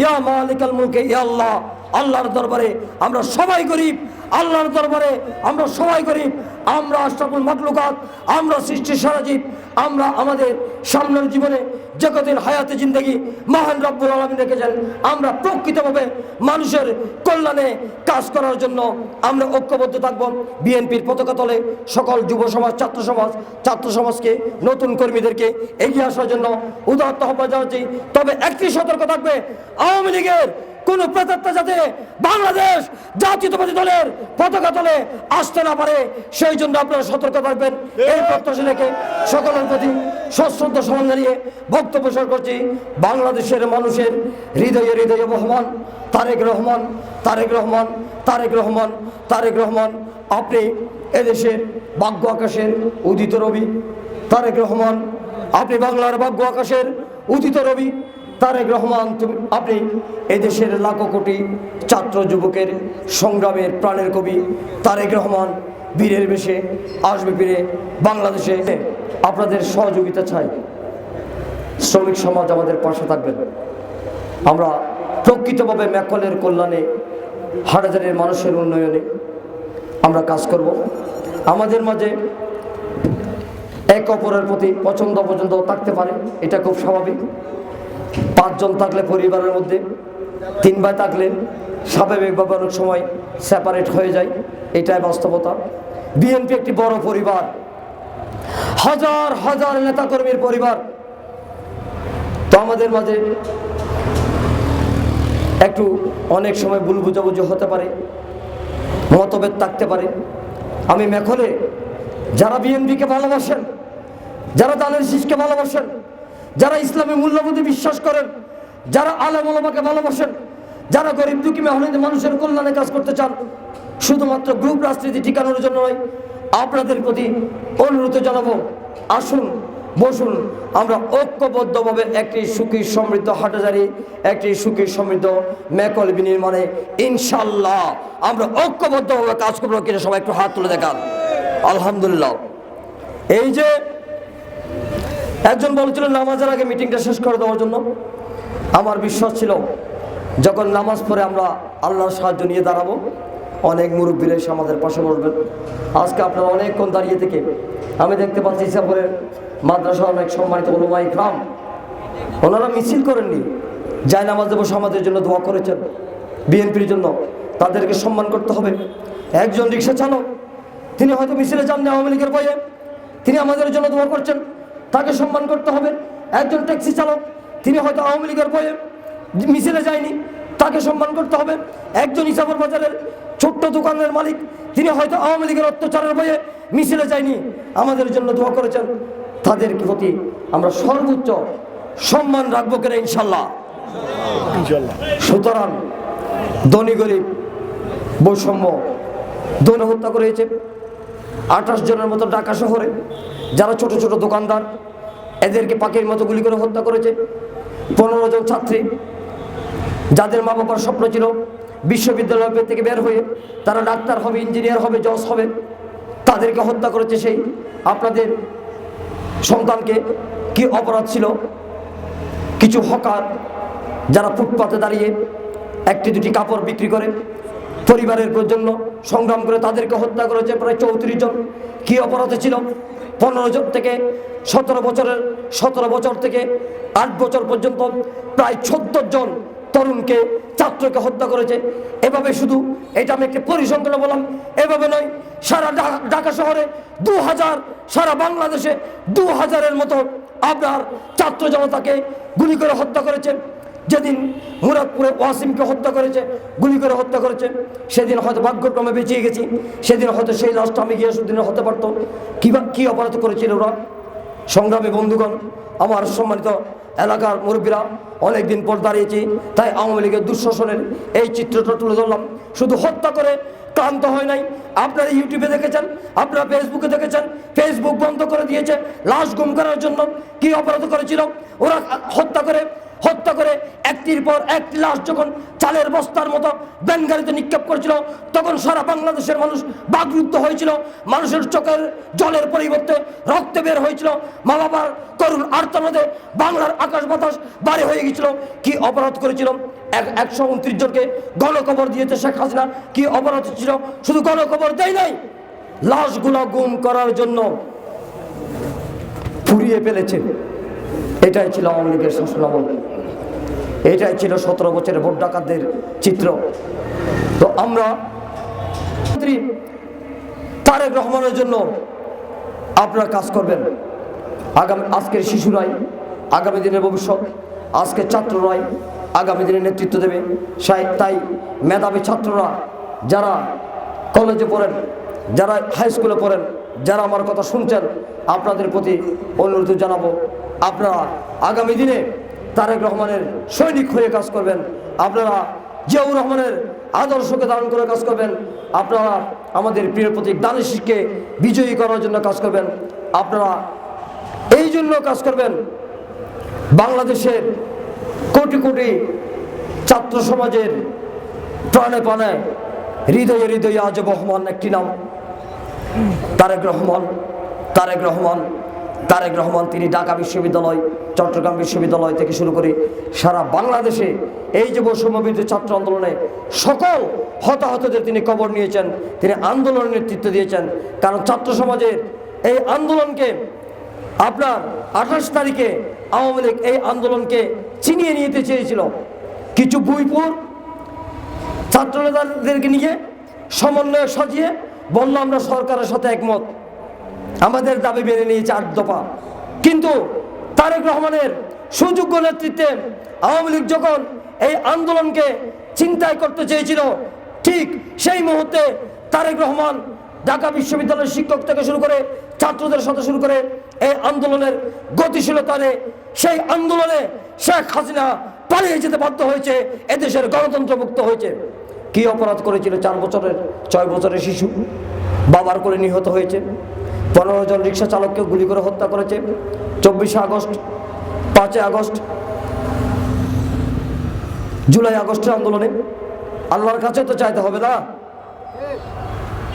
ইয়া মালিকাল মুলকে ইয়া আল্লাহ। আল্লাহর দরবারে আমরা সবাই গরিব, আল্লাহর দরবারে আমরা সবাই গরিব, আমরা আশরাফুল মাকলুকাত আমরা সৃষ্টির সারাজীব আমরা আমাদের সামনের জীবনে জগতের হায়াতে জিন্দগি মহান রব্বুল আলমী রেখেছেন। আমরা প্রকৃতভাবে মানুষের কল্যাণে কাজ করার জন্য আমরা ঐক্যবদ্ধ থাকব। বিএনপির পতাকা তলে সকল যুব সমাজ, ছাত্র সমাজ, ছাত্র সমাজকে, নতুন কর্মীদেরকে এগিয়ে আসার জন্য উদাহরণ আহ্বান জানাচ্ছি। তবে একটি সতর্ক থাকবে, আওয়ামী লীগের কোন প্রেতাত্মা যাতে বাংলাদেশ জাতীয়তাবাদী দলের পতাকা তলে আসতে না পারে, সেই জন্য আপনারা সতর্ক থাকবেন। এই প্রত্যাশা রেখে সকলের প্রতি সশ্রদ্ধ সম্মান জানিয়ে বক্তব্য শেষ করছি। বাংলাদেশের মানুষের হৃদয়ে হৃদয়ে বহমান, তারেক রহমান তারেক রহমান তারেক রহমান তারেক রহমান, আপনি এদেশের ভাগ্য আকাশের উদিত রবি। তারেক রহমান, আপনি বাংলার ভাগ্য আকাশের উদিত রবি। তারেক রহমান, তুমি- আপনি এদেশের লাখো কোটি ছাত্র যুবকের সংগ্রামের প্রাণের কবি তারেক রহমান, বীরের বেশে আসবে ফিরে বাংলাদেশে। আপনাদের সহযোগিতা চাই। শ্রমিক সমাজ আমাদের পাশে থাকবেন। আমরা প্রকৃতভাবে ম্যাকলের কল্যাণে, হাটাজারের মানুষের উন্নয়নে আমরা কাজ করব। আমাদের মাঝে এক অপরের প্রতি পছন্দ পছন্দ থাকতে পারে, এটা খুব স্বাভাবিক। পাঁচজন থাকলে পরিবারের মধ্যে, তিন ভাই থাকলে স্বাভাবিকভাবে অনেক সময় সেপারেট হয়ে যায়, এটাই বাস্তবতা। বিএনপি একটি বড় পরিবার, হাজার হাজার নেতাকর্মীর পরিবার। তো আমাদের মাঝে একটু অনেক সময় ভুল বুঝাবুঝি হতে পারে, মতভেদ থাকতে পারে। আমি মেখলে যারা বিএনপিকে ভালোবাসেন, যারা দানের শীষকে ভালোবাসেন যারা ইসলামী মূল্যবোধে বিশ্বাস করেন, যারা আলমকে ভালোবাসেন, যারা গরিব দুঃখী মেহনতি মানুষের কল্যাণে কাজ করতে চান, শুধুমাত্র গ্রুপ রাজনীতি টিকানোর জন্য নয়, আপনাদের প্রতি অনুরোধ জানাব, আসুন, বসুন, আমরা ঐক্যবদ্ধভাবে একটি সুখী সমৃদ্ধ হাটাজারি একটি সুখী সমৃদ্ধ মেকল বিনির্মাণে ইনশাল্লাহ আমরা ঐক্যবদ্ধভাবে কাজ করব কিনা সবাই একটু হাত তুলে দেখান। আলহামদুলিল্লাহ। এই যে একজন বলেছিল, নামাজের আগে মিটিংটা শেষ করে দেওয়ার জন্য। আমার বিশ্বাস ছিল, যখন নামাজ পড়ে আমরা আল্লাহর সাহায্য নিয়ে দাঁড়াবো, অনেক মুরব্বীরা এসে আমাদের পাশে বসবেন। আজকে আপনারা অনেকক্ষণ দাঁড়িয়ে থেকে, আমি দেখতে পাচ্ছি ইসাপুরের মাদ্রাসা অনেক সম্মানিত ওলমাই খাম ওনারা মিছিল করেননি, যাই নামাজ দেবো সমাজের জন্য দোয়া করেছেন, বিএনপির জন্য। তাদেরকে সম্মান করতে হবে। একজন রিক্সা চালক, তিনি হয়তো মিছিলে যাননি আওয়ামী লীগের বয়ে তিনি আমাদের জন্য দোয়া করছেন। তাকে সম্মান করতে হবে। একজন ট্যাক্সি চালক তিনি হয়তো আওয়ামী লীগের বয়ে মিছিলে যায়নি তাকে সম্মান করতে হবে। একজন ইসাবর বাজারের ছোট্ট দোকানের মালিক তিনি হয়তো আওয়ামী লীগের অত্যাচারের বয়ে মিছিলে যায়নি। আমাদের জন্য দোয়া করেছেন। তাদের প্রতি আমরা সর্বোচ্চ সম্মান রাখব কিনা ইনশাল্লাহ সুতরাং ধনী গরিব বৈষম্য দৌড়ে হত্যা করেছে। আঠাশ জনের মতো ঢাকা শহরে, যারা ছোট ছোট দোকানদার, এদেরকে পাখির মতো গুলি করে হত্যা করেছে। পনেরো জন ছাত্রী, যাদের মা বাবার স্বপ্ন ছিল বিশ্ববিদ্যালয় থেকে বের হয়ে তারা ডাক্তার হবে, ইঞ্জিনিয়ার হবে, জজ হবে, তাদেরকে হত্যা করেছে সেই আপনাদের সন্তানকে কি অপরাধ ছিল? কিছু হকার যারা ফুটপাতে দাঁড়িয়ে একটি দুটি কাপড় বিক্রি করে পরিবারের জন্য সংগ্রাম করে তাদেরকে হত্যা করেছে প্রায় চৌত্রিশ জন। কি অপরাধে ছিল? পনেরো জন থেকে সতেরো বছরের, সতেরো বছর থেকে আট বছর পর্যন্ত প্রায় সত্তর জন তরুণকে, ছাত্রকে হত্যা করেছে। এভাবে শুধু, এটা আমি একটি পরিসংখ্যানে বললাম, এভাবে নয়, সারা ঢাকা শহরে দু হাজার সারা বাংলাদেশে দু হাজারের মতো আপনার ছাত্র জনতাকে গুলি করে হত্যা করেছে। যেদিন মুরাদপুরে ওয়াসিমকে হত্যা করেছে, গুলি করে হত্যা করেছে, সেদিন হয়তো ভাগ্যক্রমে বেঁচিয়ে গেছি, সেদিন হয়তো সেই লাশটা আমি গিয়ে সুদিনে হতে পারতো কী বা- কী অপরাধ করেছিল ওরা? সংগ্রামী বন্ধুগণ, আমার সম্মানিত এলাকার মুরব্বীরা, অনেকদিন পর দাঁড়িয়েছি, তাই আওয়ামী লীগের দুঃশাসনের এই চিত্রটা তুলে ধরলাম। শুধু হত্যা করে ক্লান্ত হয় নাই। আপনারা ইউটিউবে দেখেছেন, আপনারা ফেসবুকে দেখেছেন, ফেসবুক বন্ধ করে দিয়েছে লাশ গুম করার জন্য। কি অপরাধ করেছিল? ওরা হত্যা করে হত্যা করে একটির পর একটি লাশ যখন চালের বস্তার মতো ব্যানগাড়িতে নিক্ষেপ করেছিল, তখন সারা বাংলাদেশের মানুষ বাগরুদ্ধ হয়েছিল। মানুষের চোখের জলের পরিবর্তে রক্ত বের হয়েছিল। মা বাবার করুণ আর্তনাদে বাংলার আকাশ বাতাস বাড়ি হয়ে গেছিল। কি অপরাধ করেছিল? এক একশো উনত্রিশ জনকে গণকবর দিয়েছে শেখ হাসিনা। কি অপরাধ ছিল শুধু গণকবর দেয় নাই, লাশগুলো গুম করার জন্য ফুরিয়ে ফেলেছে। এটাই ছিল আওয়ামী লীগের শাসনামল। এটাই ছিল সতেরো বছরের ভোট ডাকাতদের চিত্র। তো আমরা তারেক রহমানের জন্য আপনারা কাজ করবেন। আগামী আজকের শিশুরাই আগামী দিনের ভবিষ্যৎ, আজকের ছাত্ররাই আগামী দিনে নেতৃত্ব দেবে। তাই মেধাবী ছাত্ররা যারা কলেজে পড়েন, যারা হাই স্কুলে পড়েন, যারা আমার কথা শুনছেন, আপনাদের প্রতি অনুরোধ জানাব, আপনারা আগামী দিনে তারেক রহমানের সৈনিক হয়ে কাজ করবেন। আপনারা জিয়াউর রহমানের আদর্শকে ধারণ করে কাজ করবেন। আপনারা আমাদের প্রিয় প্রতীক দানিশকে বিজয়ী করার জন্য কাজ করবেন। আপনারা এই জন্য কাজ করবেন, বাংলাদেশের কোটি কোটি ছাত্র সমাজের প্রাণে প্রাণে, হৃদয়ে হৃদয়ে আজ বহমান একটি নাম। তারেক রহমান তারেক রহমান তারেক রহমান, তিনি ঢাকা বিশ্ববিদ্যালয়, চট্টগ্রাম বিশ্ববিদ্যালয় থেকে শুরু করে সারা বাংলাদেশে এই যে বৈষম্যবিরোধী ছাত্র আন্দোলনে সকল হতাহতদের তিনি কবর নিয়েছেন, তিনি আন্দোলনের নেতৃত্ব দিয়েছেন। কারণ ছাত্র সমাজের এই আন্দোলনকে আপনার আঠাশ তারিখে আওয়ামী লীগ এই আন্দোলনকে চিনিয়ে নিতে চেয়েছিল। কিছু বুইপুর ছাত্রনেতাদেরকে নিয়ে সমন্বয় সাজিয়ে, বলল, আমরা সরকারের সাথে একমত। আমাদের দাবি মেনে নিয়েছে আট দফা। কিন্তু তারেক রহমানের সুযোগ্য নেতৃত্বে আওয়ামী লীগ যখন এই আন্দোলনকে চিন্তায় করতে চেয়েছিল, ঠিক সেই মুহূর্তে তারেক রহমান ঢাকা বিশ্ববিদ্যালয়ের শিক্ষক থেকে শুরু করে ছাত্রদের সাথে শুরু করে এই আন্দোলনের গতিশীলতা সেই আন্দোলনে শেখ হাসিনা পালিয়ে যেতে বাধ্য হয়েছে, এদেশের গণতন্ত্র মুক্ত হয়েছে। কি অপরাধ করেছিল চার বছরের, ছয় বছরের শিশু? বাবার করে নিহত হয়েছে। পনেরো জন রিক্সা চালককে গুলি করে হত্যা করেছে। চব্বিশে আগস্ট পাঁচই আগস্ট, জুলাই আগস্টের আন্দোলনে। আল্লাহর কাছে তো চাইতে হবে না।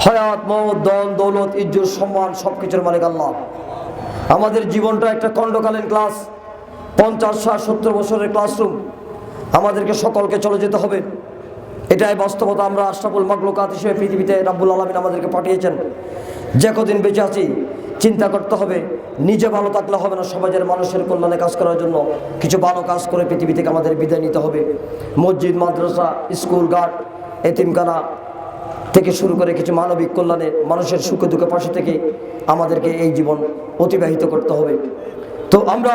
হয়াত মত দন দৌলত, ইজ্জত, সম্মান সব কিছুর মালিক আল্লাহ। আমাদের জীবনটা একটা খণ্ডকালীন ক্লাস, পঞ্চাশ, ষাট, সত্তর বছরের ক্লাসরুম। আমাদেরকে সকলকে চলে যেতে হবে। এটাই বাস্তবতা। আমরা আশরাফুল মাকলুকাত হিসেবে পৃথিবীতে রাব্বুল আলমিন আমাদেরকে পাঠিয়েছেন। যে কদিন বেঁচে আছি, চিন্তা করতে হবে, নিজে ভালো থাকলে হবে না, সমাজের মানুষের কল্যাণে কাজ করার জন্য কিছু ভালো কাজ করে পৃথিবী থেকে আমাদের বিদায় নিতে হবে। মসজিদ, মাদ্রাসা, স্কুল, ঘাট, এতিমখানা থেকে শুরু করে কিছু মানবিক কল্যাণে মানুষের সুখে দুঃখে পাশে থেকে আমাদেরকে এই জীবন অতিবাহিত করতে হবে। তো আমরা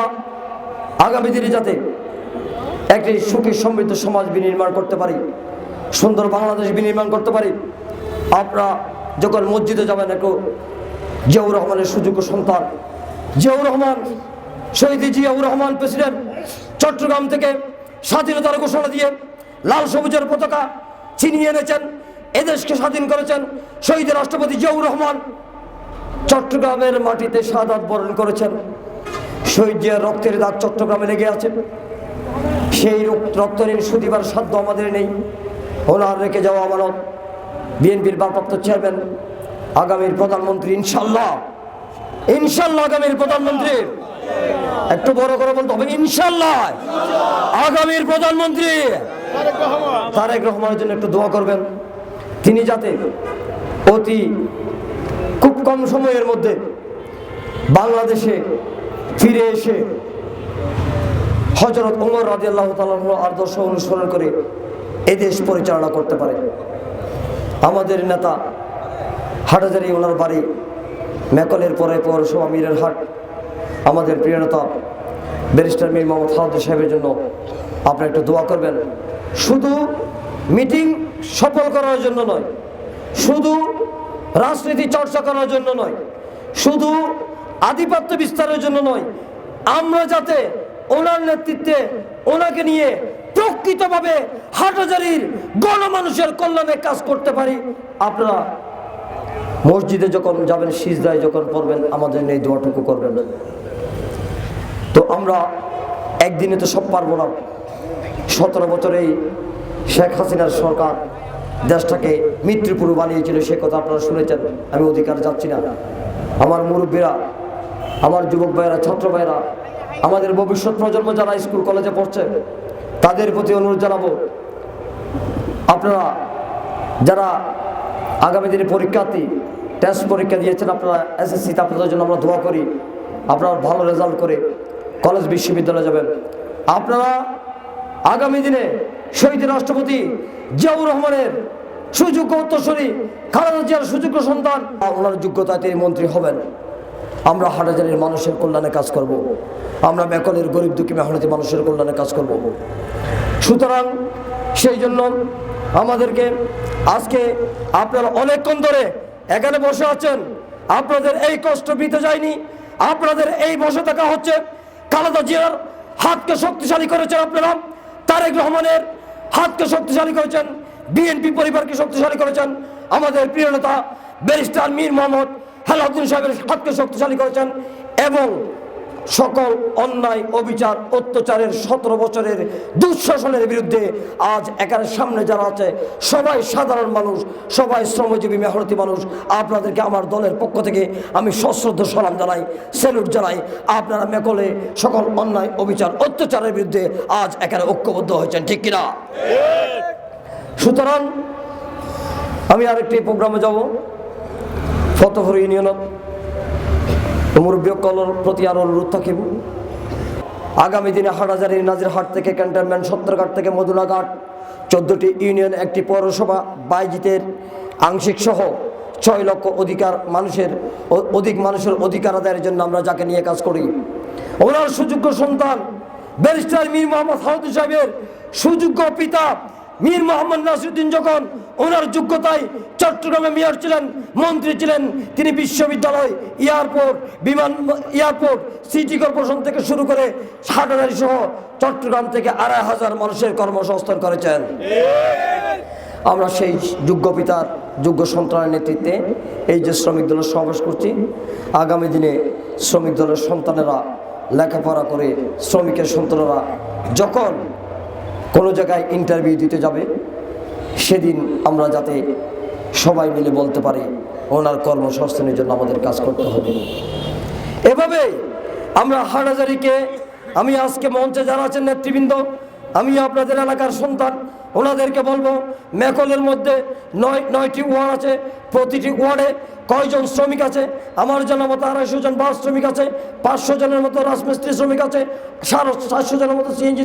আগামী দিনে যাতে একটি সুখী সমৃদ্ধ সমাজ বিনির্মাণ করতে পারি, সুন্দর বাংলাদেশ বিনির্মাণ করতে পারি আপনারা যখন মসজিদে যাবেন একটু জিয়াউর রহমানের সুযোগ্য সন্তান। জিয়াউর রহমান, শহীদ জিয়াউর রহমান প্রেসিডেন্ট, চট্টগ্রাম থেকে স্বাধীনতার ঘোষণা দিয়ে লাল সবুজের পতাকা ছিনিয়ে এনেছেন, এদেশকে স্বাধীন করেছেন শহীদ রাষ্ট্রপতি জিয়াউর রহমান। চট্টগ্রামের মাটিতে সাদাত বরণ করেছেন, শহীদ জিয়ার রক্তের দাগ চট্টগ্রামে লেগে আছে। সেই রক- রক্তঋণ সুদিবার সাধ্য আমাদের নেই, ওনার রেখে যাওয়া আমানত। বিএনপির ভারপ্রাপ্ত চেয়ারম্যান, আগামীর প্রধানমন্ত্রী ইনশাল্লাহ ইনশাল্লাহ আগামীর প্রধানমন্ত্রী। একটু বড় করে বলতে হবে ইনশাল্লাহ আগামীর প্রধানমন্ত্রী। তারেক রহমানের জন্য একটু দোয়া করবেন। তিনি যাতে অতি খুব কম সময়ের মধ্যে বাংলাদেশে ফিরে এসে হজরত উমর রাজি আল্লাহ তাল আদর্শ অনুসরণ করে এদেশ পরিচালনা করতে পারে। আমাদের নেতা হাটাজারি ওনার বাড়ি মেকলের পরে পৌরসভা মীরের হাট। আমাদের প্রিয় নেতা ব্যারিস্টার মীর মোহাম্মদ ফাহাদুর সাহেবের জন্য আপনারা একটু দোয়া করবেন। শুধু মিটিং সফল করার জন্য নয়, শুধু রাজনীতি চর্চা করার জন্য নয়, শুধু আধিপত্য বিস্তারের জন্য নয়, আমরা যাতে ওনার নেতৃত্বে ওনাকে নিয়ে প্রকৃতভাবে হাটাজারির গণমানুষের কল্যাণে কাজ করতে পারি। আপনারা মসজিদে যখন যাবেন, সিজদায় যখন পড়বেন, আমাদের এই দোয়াটুকু করবেন তো আমরা একদিনে তো সব পারব না। সতেরো বছরেই শেখ হাসিনার সরকার দেশটাকে মৃত্যুপুরু বানিয়েছিল, সে কথা আপনারা শুনেছেন, আমি অধিকার যাচ্ছি না। আমার মুরব্বীরা, আমার যুবক ভাইয়েরা, ছাত্র ভাইয়েরা, আমাদের ভবিষ্যৎ প্রজন্ম যারা স্কুল, কলেজে পড়ছে তাদের প্রতি অনুরোধ জানাব। আপনারা যারা আগামী দিনে পরীক্ষার্থী টেস্ট পরীক্ষা দিয়েছেন, আপনারা এসএসসিতে আপনাদের জন্য আমরা দোয়া করি। আপনারা ভালো রেজাল্ট করে কলেজ বিশ্ববিদ্যালয়ে যাবেন। আপনারা আগামী দিনে শহীদ রাষ্ট্রপতি জিয়াউর রহমানের সুযোগ্য উত্তরসূরি খালেদা জিয়ার সুযোগ্য সন্তান ওনার যোগ্যতায় তিনি মন্ত্রী হবেন। আমরা হাটাজারির মানুষের কল্যাণে কাজ করব। আমরা বেকলের গরিব দুঃখী মেহনতি মানুষের কল্যাণে কাজ করব। সুতরাং সেই জন্য আমাদেরকে আজকে আপনারা অনেকক্ষণ ধরে এখানে বসে আছেন। আপনাদের এই কষ্ট বিতে যায়নি। আপনাদের এই বসে থাকা হচ্ছে খালেদা জিয়ার হাতকে শক্তিশালী করেছেন আপনারা। তারেক রহমানের হাতকে শক্তিশালী করেছেন। বিএনপি পরিবারকে শক্তিশালী করেছেন। আমাদের প্রিয় নেতা ব্যারিস্টার মীর মোহাম্মদ হেলাউদ্দিন সাহেবের হাতকে শক্তিশালী করেছেন এবং সকল অন্যায় অবিচার অত্যাচারের সতেরো বছরের দুঃশাসনের বিরুদ্ধে আজ এখানে সামনে যারা আছে সবাই সাধারণ মানুষ সবাই শ্রমজীবী মেহনতি মানুষ আপনাদেরকে আমার দলের পক্ষ থেকে আমি সশ্রদ্ধ সালাম জানাই স্যালুট জানাই আপনারা মেকলে সকল অন্যায় অবিচার অত্যাচারের বিরুদ্ধে আজ এখানে ঐক্যবদ্ধ হয়েছেন ঠিক কিনা? সুতরাং আমি আরেকটি প্রোগ্রামে যাব। ফতহর ইউনিয়নত মুরব্বী কলর প্রতি আরও অনুরোধ থাকিব আগামী দিনে হাটাজারির নাজিরহাট থেকে ক্যান্টনমেন্ট সত্তরঘাট থেকে মদুনাঘাট চোদ্দটি ইউনিয়ন, একটি পৌরসভা, বাইজিতের আংশিক সহ ছয় লক্ষ অধিকার মানুষের অধিক মানুষের অধিকার আদায়ের জন্য আমরা যাকে নিয়ে কাজ করি। ওনার সুযোগ্য সন্তান ব্যারিস্টার মীর মোহাম্মদ হাউদ্দিন সাহেবের সুযোগ্য পিতা মীর মোহাম্মদ নাসিরুদ্দিন যখন ওনার যোগ্যতায় চট্টগ্রামে মেয়র ছিলেন, মন্ত্রী ছিলেন, তিনি বিশ্ববিদ্যালয়, এয়ারপোর্ট, বিমান, এয়ারপোর্ট, সিটি কর্পোরেশন থেকে শুরু করে সাটারি সহ চট্টগ্রাম থেকে আড়াই হাজার মানুষের কর্মসংস্থান করেছেন। আমরা সেই যোগ্য পিতার, যোগ্য সন্তানের নেতৃত্বে এই যে শ্রমিক দলের সমাবেশ করছি, আগামী দিনে শ্রমিক দলের সন্তানেরা লেখাপড়া করে শ্রমিকের সন্তানেরা যখন কোনো জায়গায় ইন্টারভিউ দিতে যাবে, সেদিন আমরা যাতে সবাই মিলে বলতে পারি, ওনার কর্মসংস্থানের জন্য আমাদের কাজ করতে হবে। এভাবে আমরা হাটাজারিকে আমি আজকে মঞ্চে যারা আছেন নেতৃবৃন্দ, আমি আপনাদের এলাকার সন্তান, ওনাদেরকে বলব, মেকলের মধ্যে নয়, নয়টি ওয়ার্ড আছে, প্রতিটি ওয়ার্ডে কয়জন শ্রমিক আছে? আমার জানা মতো আড়াইশো জন বাস শ্রমিক আছে, পাঁচশো জনের মতো রাজমিস্ত্রি শ্রমিক আছে, সাড়ে সাতশো জনের মতো সিএনজি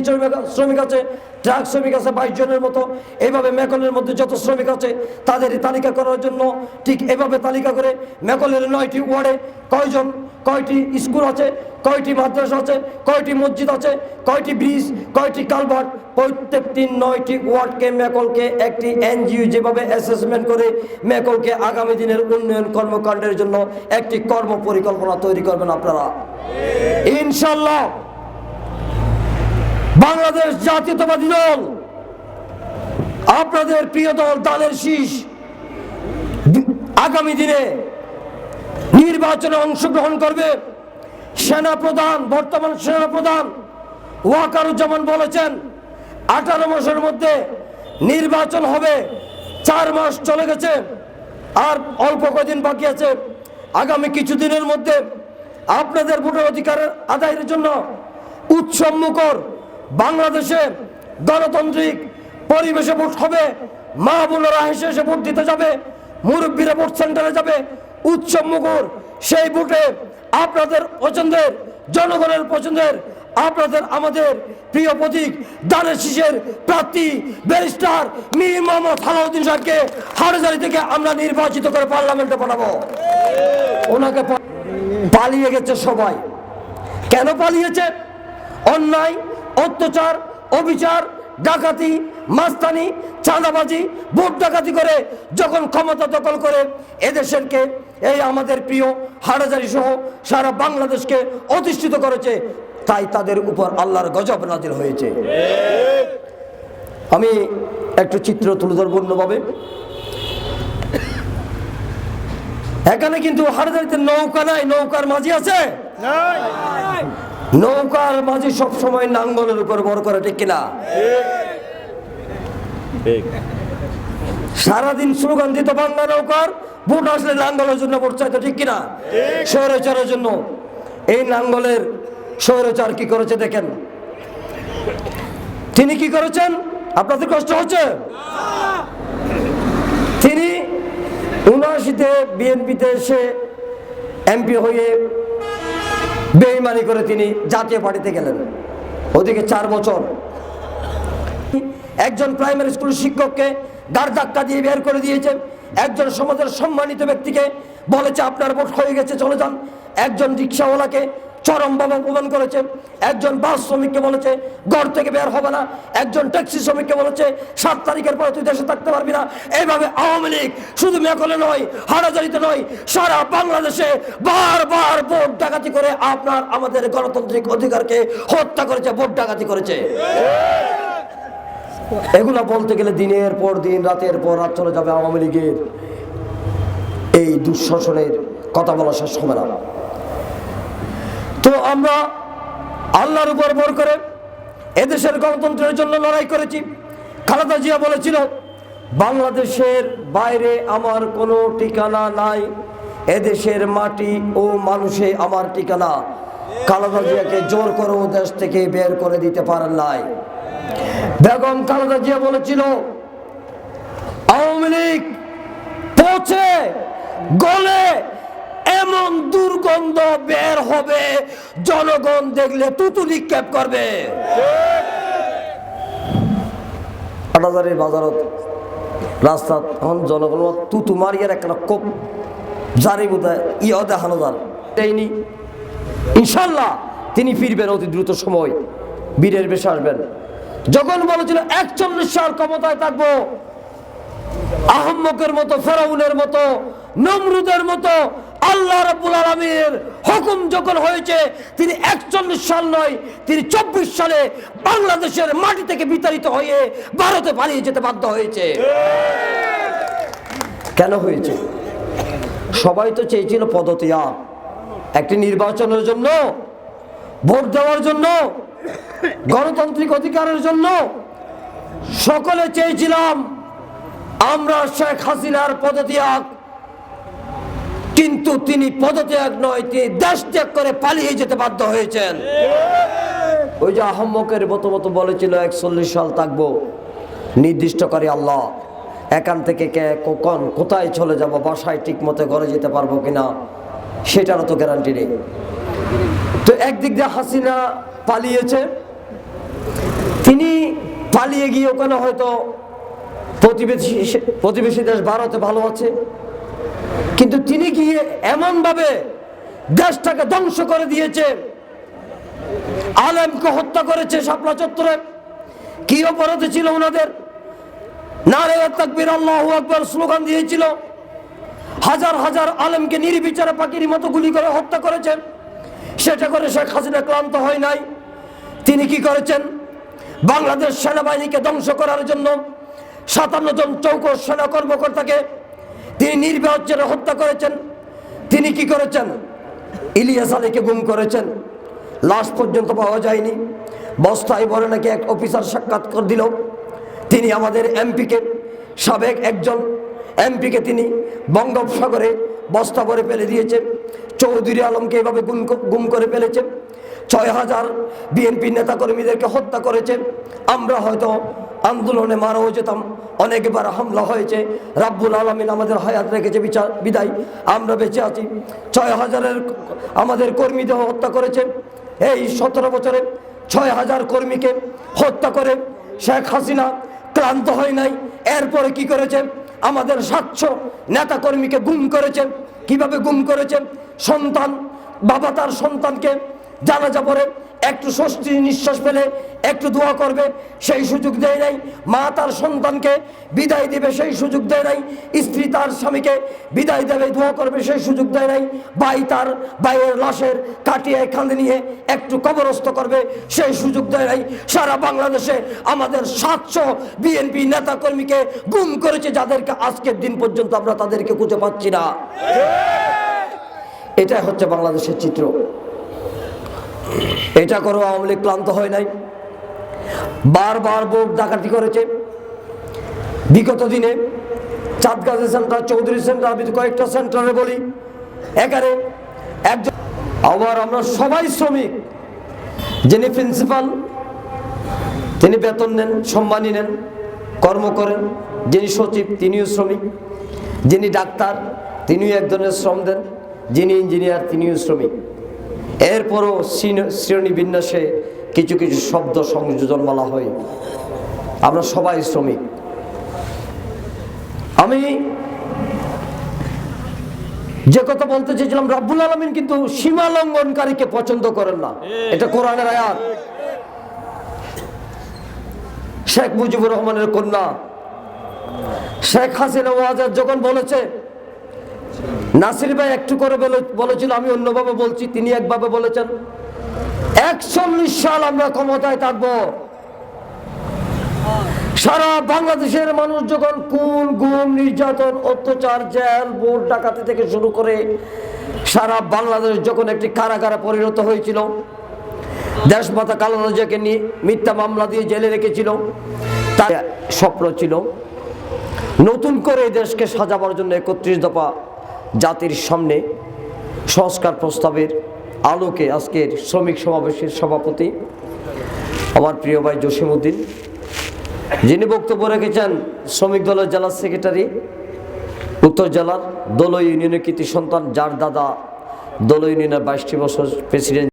শ্রমিক আছে, ট্রাক শ্রমিক আছে বাইশ জনের মতো। এইভাবে মেকলের মধ্যে যত শ্রমিক আছে তাদের তালিকা করার জন্য ঠিক এভাবে তালিকা করে মেকলের নয়টি ওয়ার্ডে কয়জন কয়টি স্কুল আছে, কয়টি মাদ্রাসা আছে, কয়টি মসজিদ আছে, কয়টি ব্রিজ, কয়টি কালভার্ট? প্রত্যেকটি নয়টি ওয়ার্ডকে, মেকলকে, একটি এনজিও যেভাবে অ্যাসেসমেন্ট করে মেকলকে আগামী দিনের উন্নয়ন কর্মকাণ্ডের জন্য একটি কর্ম পরিকল্পনা তৈরি করবেন আপনারা। ইনশাল্লাহ বাংলাদেশ জাতীয়তাবাদী দল, আপনাদের প্রিয় দল দানের শীষ, আগামী দিনে নির্বাচনে অংশগ্রহণ করবে সেনা প্রধান বর্তমান সেনা প্রধান ওয়াকারুজ্জামান বলেছেন, আঠারো মাসের মধ্যে নির্বাচন হবে, চার মাস চলে গেছে, আর অল্প কদিন বাকি আছে। আগামী কিছুদিনের মধ্যে আপনাদের ভোটের অধিকারের আদায়ের জন্য উৎসব মুখর বাংলাদেশে গণতান্ত্রিক পরিবেশে ভোট হবে, মা হেসে হেসে ভোট দিতে যাবে, মুরব্বীরা ভোট সেন্টারে যাবে মুখর, সেই ভোটে আপনাদের পছন্দের, জনগণের পছন্দের, আপনাদের আমাদের প্রিয় প্রতীক, দানের শীষের প্রার্থী, ব্যারিস্টার মীর মোহাম্মদ সালাউদ্দিন সাহেবকে হাড়জারি থেকে আমরা নির্বাচিত করে পার্লামেন্টে পাঠাবো। ওনাকে পালিয়ে গেছে সবাই। কেন পালিয়েছে? অন্যায়, অত্যাচার, অবিচার, ডাকাতি, মাস্তানি, চাঁদাবাজি, ভোট ডাকাতি করে যখন ক্ষমতা দখল করে এদেশেরকে এই আমাদের প্রিয় হাড়াজারি সহ সারা বাংলাদেশকে অধিষ্ঠিত করেছে তাই তাদের উপর আল্লাহর গজব নাজির হয়েছে। আমি একটু চিত্র তুলে ধরব অন্যভাবে। এখানে কিন্তু হাড়াজারিতে নৌকা নাই নৌকার মাঝি আছে? নৌকার মাঝে সবসময় নাঙ্গলের উপর ভর করে ঠিক কিনা? সারাদিন স্লোগান দিত বাংলা নৌকার ভোট আসলে নাঙ্গলের জন্য ভোট চাইতো ঠিক কিনা? স্বৈরাচারের জন্য। এই নাঙ্গলের স্বৈরাচার কি করেছে দেখেন। তিনি কি করেছেন? আপনাদের কষ্ট হচ্ছে? তিনি উনআশিতে বিএনপিতে এসে এমপি হয়ে বেইমানি করে তিনি জাতীয় পার্টিতে গেলেন। ওদিকে চার বছর। একজন প্রাইমারি স্কুল শিক্ষককে গাড় ধাক্কা দিয়ে বের করে দিয়েছে একজন সমাজের সম্মানিত ব্যক্তিকে বলেছে, আপনার ভোট হয়ে গেছে, চলে যান। একজন রিক্সাওয়ালাকে চরমভাবে অপমান করেছে। একজন বাস শ্রমিককে বলেছে, ঘর থেকে বের হবে না। একজন ট্যাক্সি শ্রমিককে বলেছে, সাত তারিখের পরে তুই দেশে থাকতে পারবি না। এইভাবে আওয়ামী লীগ শুধু মেকলে নয় হারাজারিতে নয়, সারা বাংলাদেশে বারবার ভোট ডাকাতি করে আপনার, আমাদের গণতান্ত্রিক অধিকারকে হত্যা করেছে, ভোট ডাকাতি করেছে। এগুলা বলতে গেলে দিনের পর দিন, রাতের পর রাত চলে যাবে আওয়ামী লীগের। এই দুঃশাসনের কথা বলা শেষ হবে না। তো আমরা আল্লাহর উপর ভর করে এদেশের গণতন্ত্রের জন্য লড়াই করেছি। খালেদা জিয়া বলেছিল, বাংলাদেশের বাইরে আমার কোনো ঠিকানা নাই। এদেশের মাটি ও মানুষে আমার ঠিকানা। খালেদা জিয়াকে জোর করে ও দেশ থেকে বের করে দিতে পারেন নাই। বেগম খালেদা জিয়া বলেছিল, আওয়ামী লীগ পচে গলে এমন দুর্গন্ধ বের হবে, জনগণ দেখলে তুতু নিক্ষেপ করবে। হাটাজারির বাজারত রাস্তা এখন জনগণ তুতু মারিয়ার একটা কোপ জারি বোধ ইয় দেখানো যান দেয়নি। ইনশাল্লাহ তিনি ফিরবেন অতি দ্রুত সময়, বীরের বেশে আসবেন। যখন বলেছিল, একচল্লিশ সাল ক্ষমতায় থাকব, আহম্মকের মতো, ফেরাউনের মতো, নমরুদের মতো, আল্লাহ রাব্বুল আলমীর হুকুম যখন হয়েছে, তিনি একচল্লিশ সাল নয়, তিনি চব্বিশ সালে বাংলাদেশের মাটি থেকে বিতাড়িত হয়ে ভারতে পালিয়ে যেতে বাধ্য হয়েছে। কেন হয়েছে? সবাই তো চেয়েছিল পদত্যাগ। একটি নির্বাচনের জন্য, ভোট দেওয়ার জন্য গণতান্ত্রিক অধিকারের জন্য সকলে চেয়েছিলাম, আমরা শেখ হাসিনার পদত্যাগ। কিন্তু তিনি পদত্যাগ নয়, তিনি দেশ ত্যাগ করে পালিয়ে যেতে বাধ্য হয়েছেন। ওই যে আহম্মকের মতো মতো বলেছিল, একচল্লিশ সাল থাকব নির্দিষ্ট করে আল্লাহ। এখান থেকে কে কখন, কোথায় চলে যাব, বাসায় ঠিক মতো ঘরে যেতে পারব কিনা, সেটারও তো গ্যারান্টি নেই। তো একদিক দিয়ে হাসিনা পালিয়েছে। তিনি পালিয়ে গিয়ে ওখানে হয়তো প্রতিবেশী প্রতিবেশী দেশ ভারতে ভালো আছে। কিন্তু তিনি গিয়ে এমনভাবে দেশটাকে ধ্বংস করে দিয়েছে। আলেমকে হত্যা করেছে শাপলা চত্বরে। কি অপরাধে ছিল ওনাদের? নারে তাকবির, আল্লাহ আকবর স্লোগান দিয়েছিল। হাজার হাজার আলেমকে নির্বিচারে পাখির মতো গুলি করে হত্যা করেছেন সেটা করে শেখ হাসিনা ক্লান্ত হয় নাই। তিনি কি করেছেন? বাংলাদেশ সেনাবাহিনীকে ধ্বংস করার জন্য সাতান্ন জন চৌকস সেনা কর্মকর্তাকে তিনি নির্বাচনে হত্যা করেছেন। তিনি কি করেছেন? ইলিয়াস আলীকে গুম করেছেন। লাশ পর্যন্ত পাওয়া যায়নি। বস্তায় বলে নাকি এক অফিসার সাক্ষাৎ সাক্ষাৎকার দিল। তিনি আমাদের এমপিকে, সাবেক একজন এমপিকে তিনি বঙ্গোপসাগরে বস্তা করে ফেলে দিয়েছে। চৌধুরী আলমকে এভাবে গুম গুম করে ফেলেছে। ছয় হাজার বিএনপি নেতাকর্মীদেরকে হত্যা করেছে। আমরা হয়তো আন্দোলনে মারাও যেতাম, অনেকবার হামলা হয়েছে। রাব্বুল আলমিন আমাদের হায়াত রেখেছে বিচার বিদায়। আমরা বেঁচে আছি। ছয় হাজারের আমাদের কর্মীদের হত্যা করেছে। এই সতেরো বছরে ছয় হাজার কর্মীকে হত্যা করে শেখ হাসিনা ক্লান্ত হয় নাই। এরপরে কি করেছে? আমাদের সাতশো নেতাকর্মীকে গুম করেছেন। কীভাবে গুম করেছেন? সন্তান বাবা তার সন্তানকে জানাজা পরে একটু স্বস্তি, নিঃশ্বাস ফেলে, একটু দোয়া করবে, সেই সুযোগ দেয় নাই। মা তার সন্তানকে বিদায় দিবে, সেই সুযোগ দেয় নাই। স্ত্রী তার স্বামীকে বিদায় দেবে, দোয়া করবে, সেই সুযোগ দেয় নাই। ভাই তার ভাইয়ের লাশের কাটিয়ে, কাঁধে নিয়ে একটু কবরস্থ করবে, সেই সুযোগ দেয় নাই। সারা বাংলাদেশে আমাদের সাতশো বিএনপি নেতা কর্মীকে গুম করেছে, যাদেরকে আজকের দিন পর্যন্ত আমরা তাদেরকে খুঁজে পাচ্ছি না। এটাই হচ্ছে বাংলাদেশের চিত্র। এটা করো আওয়ামী লীগ ক্লান্ত হয় নাই। বারবার ভোট ডাকাতি করেছে। বিগত দিনে চাঁদগাছি সেন্টার, চৌধুরী সেন্টার, আমি কয়েকটা সেন্টারে বলি। এখানে একজন আবার আমরা সবাই শ্রমিক। যিনি প্রিন্সিপাল তিনি বেতন নেন, সম্মানী নেন, কর্ম করেন। যিনি সচিব, তিনিও শ্রমিক। যিনি ডাক্তার, তিনিও এক ধরনের শ্রম দেন। যিনি ইঞ্জিনিয়ার, তিনিও শ্রমিক। এরপরও শ্রেণী- বিন্যাসে কিছু কিছু শব্দ সংযোজন বলা হয়। আমরা সবাই শ্রমিক। আমি যে কথা বলতে চেয়েছিলাম, রাব্বুল আলমিন কিন্তু সীমা লঙ্ঘনকারীকে পছন্দ করেন না। এটা কোরআনের আয়াত। শেখ মুজিবুর রহমানের কন্যা। শেখ হাসিনা ওয়াজার যখন বলেছে নাসির ভাই একটু করে বলে- বলেছিল, আমি অন্যভাবে বলছি, তিনি একভাবে বলেছেন। একচল্লিশ সাল আমরা ক্ষমতায় থাকব। সারা বাংলাদেশের মানুষ যখন খুন, গুম, নির্যাতন, অত্যাচার, জেল বোর্ড ডাকাতি থেকে শুরু করে সারা বাংলাদেশ যখন একটি কারাগারে পরিণত হয়েছিল দেশমাতা কালো রাজাকে নিয়ে মিথ্যা মামলা দিয়ে জেলে রেখেছিল, তার স্বপ্ন ছিল নতুন করে এই দেশকে সাজাবার জন্য একত্রিশ দফা জাতির সামনে সংস্কার প্রস্তাবের আলোকে আজকের শ্রমিক সমাবেশের সভাপতি আমার প্রিয় ভাই জসিমউদ্দিন, যিনি বক্তব্য রেখেছেন শ্রমিক দলের জেলা সেক্রেটারি, উত্তর জেলার দোল ইউনিয়নের কৃতি সন্তান, যার দাদা দোল ইউনিয়নের বাইশটি বছর প্রেসিডেন্ট